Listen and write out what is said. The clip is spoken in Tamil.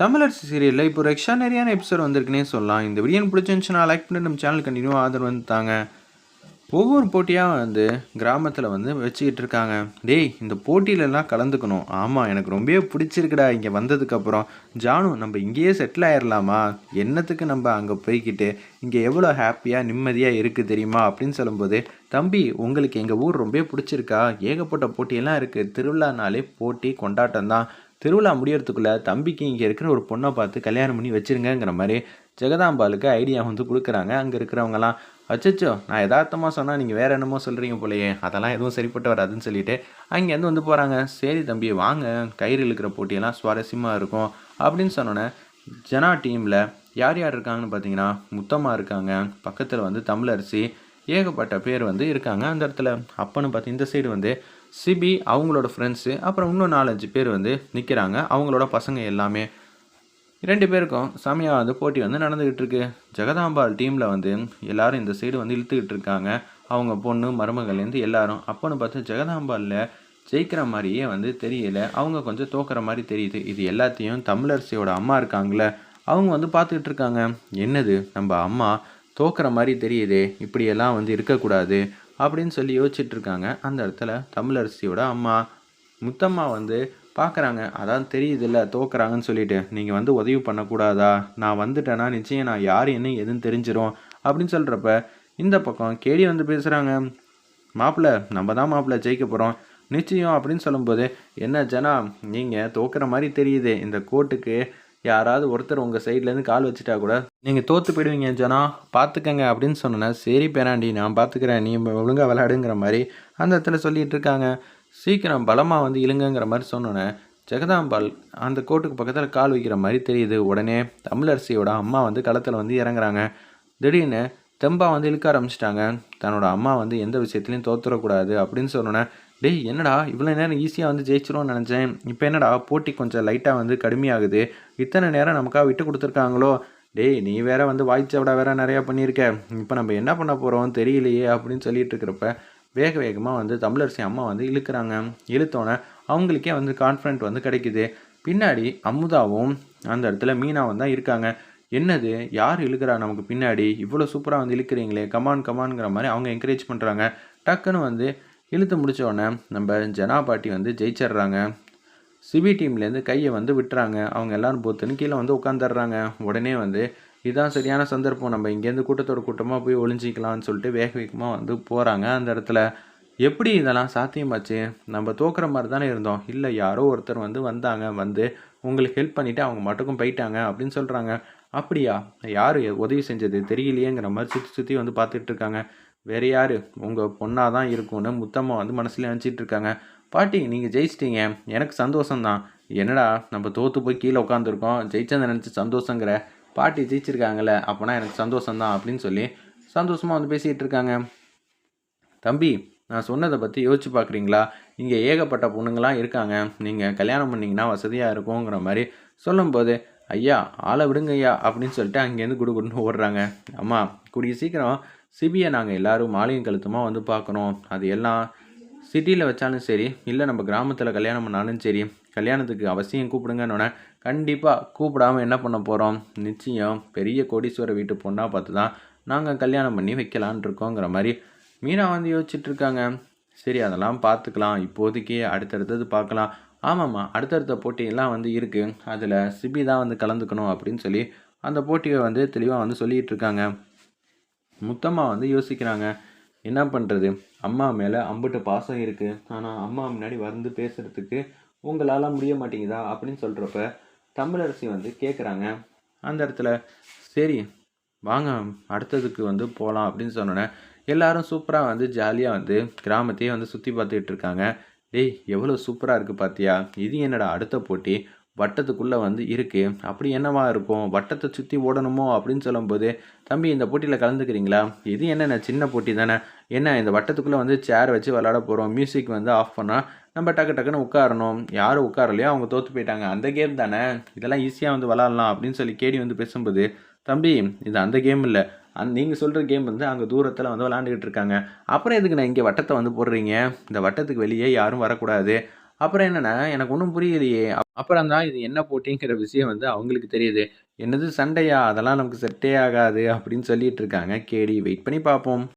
தமிழர் சீரியலில் இப்போ ஒரு நிறையான எபிசோட் வந்திருக்குன்னே சொல்லலாம். இந்த வீடியோ பிடிச்சிருந்துச்சுன்னா லைக் பண்ணி நம்ம சேனல் கண்டினியூ ஆதரவு வந்து தாங்க. ஒவ்வொரு போட்டியாக வந்து கிராமத்தில் வந்து வச்சுக்கிட்டு இருக்காங்க. டேய் இந்த போட்டியிலலாம் கலந்துக்கணும். ஆமாம் எனக்கு ரொம்பவே பிடிச்சிருக்குடா. இங்கே வந்ததுக்கப்புறம் ஜானு நம்ம இங்கேயே செட்டில் ஆயிடலாமா என்னத்துக்கு நம்ம அங்கே போய்கிட்டு இங்கே எவ்வளோ ஹாப்பியாக நிம்மதியாக இருக்குது தெரியுமா? அப்படின்னு சொல்லும்போது தம்பி உங்களுக்கு எங்கள் ஊர் ரொம்பவே பிடிச்சிருக்கா. ஏகப்பட்ட போட்டியெல்லாம் இருக்குது திருவிழானாலே போட்டி கொண்டாட்டம் தான் திருவிழா முடியறதுக்குள்ளே தம்பிக்கு இங்கே இருக்கிற ஒரு பொண்ணை பார்த்து கல்யாணம் பண்ணி வச்சுருங்கிற மாதிரி ஜெகதாம்பாலுக்கு ஐடியா வந்து கொடுக்குறாங்க. அங்கே இருக்கிறவங்கலாம் அச்சச்சோ நான் யதார்த்தமாக சொன்னால் நீங்கள் வேறு என்னமோ சொல்கிறீங்க போலயே அதெல்லாம் எதுவும் சரிப்பட்டு வராதுன்னு சொல்லிட்டு அங்கேருந்து வந்து போகிறாங்க சரி தம்பி வாங்க. கயிறு இழுக்கிற போட்டியெல்லாம் சுவாரஸ்யமாக இருக்கும் அப்படின்னு சொன்னோன்னே ஜனா டீமில் யார் யார் இருக்காங்கன்னு பார்த்தீங்கன்னா முத்தம்மா இருக்காங்க. பக்கத்தில் வந்து தமிழரசி ஏகப்பட்ட பேர் வந்து இருக்காங்க அந்த இடத்துல. அப்பன்னு பார்த்து இந்த சைடு வந்து சிபி அவங்களோட ஃப்ரெண்ட்ஸு அப்புறம் இன்னும் நாலஞ்சு பேர் வந்து நிற்கிறாங்க அவங்களோட பசங்க எல்லாமே. ரெண்டு பேருக்கும் செமையாக வந்து போட்டி வந்து நடந்துக்கிட்டு இருக்கு ஜெகதாம்பாள் டீமில் வந்து எல்லாரும் இந்த சைடு வந்து இழுத்துக்கிட்டு இருக்காங்க அவங்க பொண்ணு மருமகள்லேருந்து எல்லாரும். அப்போன்னு பார்த்து ஜெகதாம்பாளில் ஜெயிக்கிற மாதிரியே வந்து தெரியல. அவங்க கொஞ்சம் தோக்கிற மாதிரி தெரியுது. இது எல்லாத்தையும் தமிழரசியோட அம்மா இருக்காங்களே அவங்க வந்து பார்த்துக்கிட்டு இருக்காங்க என்னது நம்ம அம்மா தோக்கிற மாதிரி தெரியுதே இப்படியெல்லாம் வந்து இருக்கக்கூடாது. அப்படின்னு சொல்லி யோசிச்சுட்டு இருக்காங்க அந்த இடத்துல தமிழரசியோட அம்மா முத்தம்மா வந்து பார்க்குறாங்க அதான் தெரியுதுல்ல தோக்குறாங்கன்னு சொல்லிட்டு. நீங்கள் வந்து உதவி பண்ணக்கூடாதா? நான் வந்துட்டேன்னா நிச்சயம் நான் யார் என்ன எதுன்னு தெரிஞ்சிடும் அப்படின்னு சொல்கிறப்ப இந்த பக்கம் கேடி வந்து பேசுகிறாங்க மாப்பிள்ளை நம்ம தான் மாப்பிள்ளை ஜெயிக்க போகிறோம் நிச்சயம் அப்படின்னு சொல்லும்போது என்ன ஜனா நீங்கள் தோக்குற மாதிரி தெரியுது. இந்த கோர்ட்டுக்கு யாராவது ஒருத்தர் உங்கள் சைட்லேருந்து கால் வச்சுட்டா கூட நீங்கள் தோற்று போயிடுவீங்க ஜனா. பார்த்துக்கங்க அப்படின்னு சொன்னேன். சரி பேராண்டி நான் பார்த்துக்கிறேன் நீ ஒழுங்காக விளையாடுங்கிற மாதிரி அந்த இடத்துல சொல்லிகிட்டு இருக்காங்க. சீக்கிரம் பலமாக வந்து இழுங்கங்கிற மாதிரி சொன்னோன்னே ஜெகதாம்பாள் அந்த கோட்டுக்கு பக்கத்தில் கால் வைக்கிற மாதிரி தெரியுது. உடனே தமிழரசியோட அம்மா வந்து களத்தில் வந்து இறங்குறாங்க. திடீர்னு தெம்பா வந்து இழுக்க ஆரம்பிச்சிட்டாங்க. தன்னோட அம்மா வந்து எந்த விஷயத்துலையும் தோத்துறக்கூடாது அப்படின்னு சொன்னோன்னே டேய் என்னடா? இவ்வளோ நேரம் ஈஸியாக வந்து ஜெயிச்சிரும்னு நினச்சேன். இப்போ என்னடா? போட்டி கொஞ்சம் லைட்டாக வந்து கடுமையாகுது. இத்தனை நேரம் நமக்காக விட்டு கொடுத்துருக்காங்களோ? டேய் நீ வேற வந்து வாய்ச்சவடா வேற நிறையா பண்ணியிருக்க. இப்போ நம்ம என்ன பண்ண போகிறோம் தெரியலையே அப்படின்னு சொல்லிட்டு இருக்கிறப்ப வேக வேகமாக வந்து தமிழரசி அம்மா வந்து இழுக்கிறாங்க. இழுத்தோன்னே அவங்களுக்கே வந்து கான்ஃபிடென்ட் வந்து கிடைக்குது. பின்னாடி அமுதாவும் அந்த இடத்துல மீனாவும் தான் இருக்காங்க. என்னது? யார் இழுக்கிறா நமக்கு பின்னாடி? இவ்வளோ சூப்பராக வந்து இழுக்கிறீங்களே. கமான் கமான்ங்கிற மாதிரி அவங்க என்கரேஜ் பண்ணுறாங்க டக்குன்னு வந்து இழுத்து முடித்த உடனே நம்ம ஜனா பாட்டி வந்து ஜெயிச்சிடுறாங்க. சிபி டீம்லேருந்து கையை வந்து விட்டுறாங்க. அவங்க எல்லாரும் பொறுத்துன்னு கீழே வந்து உட்காந்துடுறாங்க உடனே வந்து இதுதான் சரியான சந்தர்ப்பம். நம்ம இங்கேருந்து கூட்டத்தோட கூட்டமாக போய் ஒளிஞ்சிக்கலாம்னு சொல்லிட்டு வேக வேகமாக வந்து போகிறாங்க அந்த இடத்துல. எப்படி இதெல்லாம் சாத்தியமாச்சு? நம்ம தோக்குற மாதிரி தானே இருந்தோம். இல்லை யாரோ ஒருத்தர் வந்து வந்தாங்க. வந்து உங்களுக்கு ஹெல்ப் பண்ணிவிட்டு அவங்க மட்டுக்கும் போயிட்டாங்க அப்படின்னு சொல்கிறாங்க அப்படியா? யார் உதவி செஞ்சது? தெரியலையேங்கிற மாதிரி சுற்றி சுற்றி வந்து பார்த்துட்டு இருக்காங்க. வேற யார்? உங்கள் பொண்ணாக தான் இருக்கும்னு முத்தம்மா வந்து மனசில் நினச்சிட்டு இருக்காங்க. பாட்டி நீங்கள் ஜெயிச்சிட்டீங்க. எனக்கு சந்தோஷம்தான். என்னடா நம்ம தோற்று போய் கீழே உட்காந்துருக்கோம் ஜெயிச்சதை நினச்சி சந்தோஷங்கிற? பாட்டி ஜெயிச்சிருக்காங்கல்ல அப்போனா எனக்கு சந்தோஷம்தான் அப்படின்னு சொல்லி சந்தோஷமாக வந்து பேசிகிட்டு இருக்காங்க. தம்பி நான் சொன்னதை பற்றி யோசிச்சு பார்க்குறீங்களா இங்கே ஏகப்பட்ட பொண்ணுங்களாம் இருக்காங்க. நீங்கள் கல்யாணம் பண்ணிங்கன்னா வசதியாக இருக்குங்கிற மாதிரி சொல்லும்போது ஐயா ஆளை விடுங்க ஐயா அப்படின்னு சொல்லிட்டு அங்கேருந்து குடு குடுன்னு ஓடுறாங்க. அம்மா கூடிய சீக்கிரம் சிபியை நாங்கள் எல்லோரும் மாலையும் கழுத்துமாக வந்து பார்க்குறோம் அது எல்லாம் சிட்டியில் வச்சாலும் சரி இல்லை நம்ம கிராமத்தில் கல்யாணம் பண்ணாலும் சரி கல்யாணத்துக்கு அவசியம் கூப்பிடுங்கன்னொன்னே கண்டிப்பாக கூப்பிடாமல் என்ன பண்ண போகிறோம் நிச்சயம் பெரிய கோடீஸ்வர வீட்டு பொண்ணாக பார்த்து தான் நாங்கள் கல்யாணம் பண்ணி வைக்கலான் இருக்கோங்கிற மாதிரி மீனா வந்து யோசிச்சுட்ருக்காங்க சரி அதெல்லாம் பார்த்துக்கலாம். இப்போதைக்கு அடுத்தடுத்தது பார்க்கலாம். ஆமாம்மா அடுத்தடுத்த போட்டியெல்லாம் வந்து இருக்குது அதில் சிபி தான் வந்து கலந்துக்கணும் அப்படின்னு சொல்லி அந்த போட்டியை வந்து தெளிவாக வந்து சொல்லிகிட்டு இருக்காங்க. முத்தம்மா வந்து யோசிக்கிறாங்க என்ன பண்ணுறது அம்மா மேலே அம்புட்டு பாசம் இருக்குது ஆனால் அம்மா முன்னாடி வந்து பேசுகிறதுக்கு உங்களால் முடிய மாட்டேங்குதா? அப்படின்னு சொல்கிறப்ப தமிழரசி வந்து கேட்குறாங்க அந்த இடத்துல சரி வாங்க அடுத்ததுக்கு வந்து போகலாம் அப்படின்னு சொன்னோன்னே எல்லாரும் சூப்பராக வந்து ஜாலியாக வந்து கிராமத்தையே வந்து சுற்றி பார்த்துக்கிட்டு இருக்காங்க. டேய் எவ்வளோ சூப்பராக இருக்குது பார்த்தியா இது என்னடா அடுத்த போட்டி? வட்டத்துக்குள்ளே வந்து இருக்குது அப்படி என்னவா இருக்கும்? வட்டத்தை சுற்றி ஓடணுமோ அப்படின்னு சொல்லும்போது தம்பி இந்த போட்டியில் கலந்துக்கிறீங்களா? இது என்னென்ன சின்ன போட்டி தானே? என்ன இந்த வட்டத்துக்குள்ளே வந்து சேர் வச்சு விளாட போகிறோம் மியூசிக் வந்து ஆஃப் பண்ணால் நம்ம டக்கு டக்குன்னு உட்காரணும். யாரும் உட்காரலையோ அவங்க தோற்று போயிட்டாங்க. அந்த கேம் தானே? இதெல்லாம் ஈஸியாக வந்து விளாட்லாம் அப்படின்னு சொல்லி கேடி வந்து பேசும்போது தம்பி இது அந்த கேம் இல்லை. அந் நீங்கள் சொல்கிற கேம் வந்து அங்கே தூரத்தில் வந்து விளாண்டுக்கிட்டு இருக்காங்க. அப்புறம் எதுக்கு நான் இங்கே வட்டத்தை வந்து போடுறீங்க? இந்த வட்டத்துக்கு வெளியே யாரும் வரக்கூடாது. அப்புறம் என்னென்னா எனக்கு ஒன்றும் புரியலையே. அப்புறம் தான் இது என்ன போட்டிங்கிற விஷயம் வந்து அவங்களுக்கு தெரியுது. என்னது சண்டையா? அதெல்லாம் நமக்கு செட்டே ஆகாது அப்படின்னு சொல்லிட்டு இருக்காங்க. கேடி வெயிட் பண்ணி பார்ப்போம்.